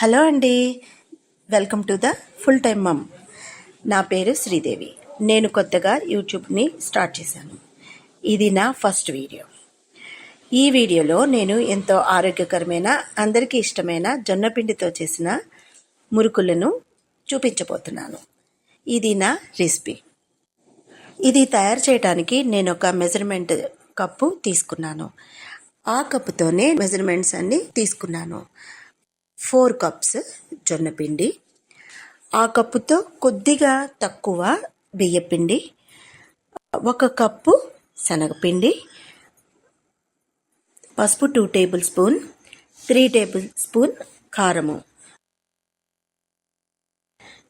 Hello అండి. Welcome to the full time mom. నా పేరు శ్రీదేవి. నేను కొత్తగా యూట్యూబ్ని స్టార్ట్ చేశాను. ఇది నా ఫస్ట్ వీడియో. ఈ వీడియోలో నేను ఎంతో ఆరోగ్యకరమైన అందరికీ ఇష్టమైన జొన్నపిండితో చేసిన మురుకులను చూపించబోతున్నాను. ఇది నా రెసిపీ. ఇది తయారు చేయడానికి నేను ఒక మెజర్మెంట్ కప్పు తీసుకున్నాను. ఆ కప్పుతోనే మెజర్మెంట్స్ అన్ని తీసుకున్నాను. ఫోర్ కప్స్ జొన్నపిండి ఆ కప్పుతో కొద్దిగా తక్కువ బియ్యపిండి ఒక కప్పు శనగపిండి పసుపు two tablespoon three tablespoon కారము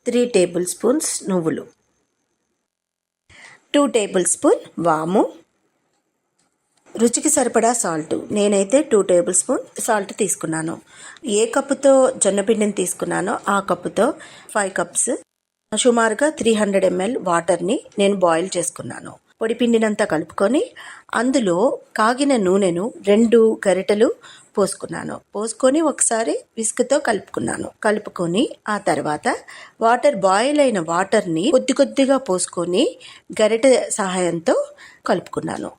త్రీ టేబుల్ స్పూన్స్ నువ్వులు టూ టేబుల్ స్పూన్ వాము రుచికి సరిపడా సాల్ట్. నేనైతే టూ టేబుల్ స్పూన్ సాల్ట్ తీసుకున్నాను. ఏ కప్పుతో జొన్నపిండిని తీసుకున్నానో ఆ కప్పుతో ఫైవ్ కప్స్ సుమారుగా త్రీ హండ్రెడ్ ఎంఎల్ వాటర్ని నేను బాయిల్ చేసుకున్నాను. పొడి పిండినంతా కలుపుకొని అందులో కాగిన నూనెను రెండు గరిటెలు పోసుకున్నాను. పోసుకొని ఒకసారి విస్క్తో కలుపుకున్నాను. కలుపుకొని ఆ తర్వాత వాటర్ బాయిల్ అయిన వాటర్ని కొద్ది కొద్దిగా పోసుకొని గరిటె సహాయంతో కలుపుకున్నాను.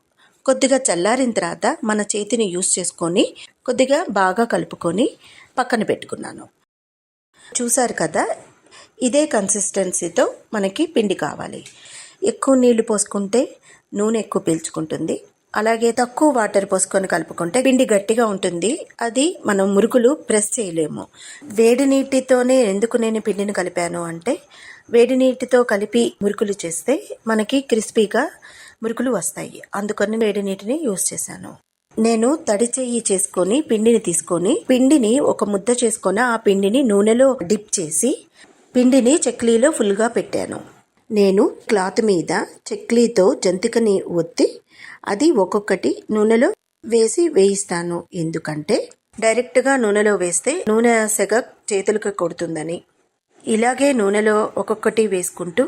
కొద్దిగా చల్లారిన తర్వాత మన చేతిని యూస్ చేసుకొని కొద్దిగా బాగా కలుపుకొని పక్కన పెట్టుకున్నాను. చూసారు కదా ఇదే కన్సిస్టెన్సీతో మనకి పిండి కావాలి. ఎక్కువ నీళ్ళు పోసుకుంటే నూనె ఎక్కువ పీల్చుకుంటుంది. అలాగే తక్కువ వాటర్ పోసుకొని కలుపుకుంటే పిండి గట్టిగా ఉంటుంది. అది మనం మురుకులు ప్రెస్ చేయలేము. వేడి నీటితోనే ఎందుకు నేను పిండిని కలిపాను అంటే వేడి నీటితో కలిపి మురుకులు చేస్తే మనకి క్రిస్పీగా మురుకులు వస్తాయి. అందుకని వేడి నీటిని యూస్ చేశాను. నేను తడి చెయ్యి చేసుకొని పిండిని తీసుకొని పిండిని ఒక ముద్ద చేసుకొని ఆ పిండిని నూనెలో డిప్ చేసి పిండిని చెక్లీలో ఫుల్గా పెట్టాను. నేను క్లాత్ మీద చెక్లీతో జంతికని ఒత్తి అది ఒక్కొక్కటి నూనెలో వేసి వేయిస్తాను. ఎందుకంటే డైరెక్ట్గా నూనెలో వేస్తే నూనె సెగ చేతులకు కొడుతుందని. ఇలాగే నూనెలో ఒక్కొక్కటి వేసుకుంటూ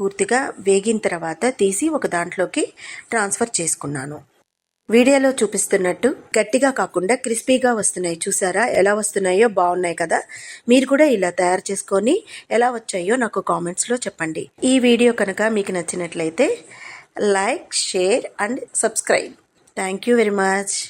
పూర్తిగా వేగిన తర్వాత తీసి ఒక దాంట్లోకి ట్రాన్స్ఫర్ చేసుకున్నాను. వీడియోలో చూపిస్తున్నట్టు గట్టిగా కాకుండా క్రిస్పీగా వస్తున్నాయి. చూసారా? ఎలా వస్తున్నాయో? బాగున్నాయి కదా? మీరు కూడా ఇలా తయారు చేసుకొని ఎలా వచ్చాయో నాకు కామెంట్స్లో చెప్పండి. ఈ వీడియో కనుక మీకు నచ్చినట్లయితే like share and subscribe. Thank you very much.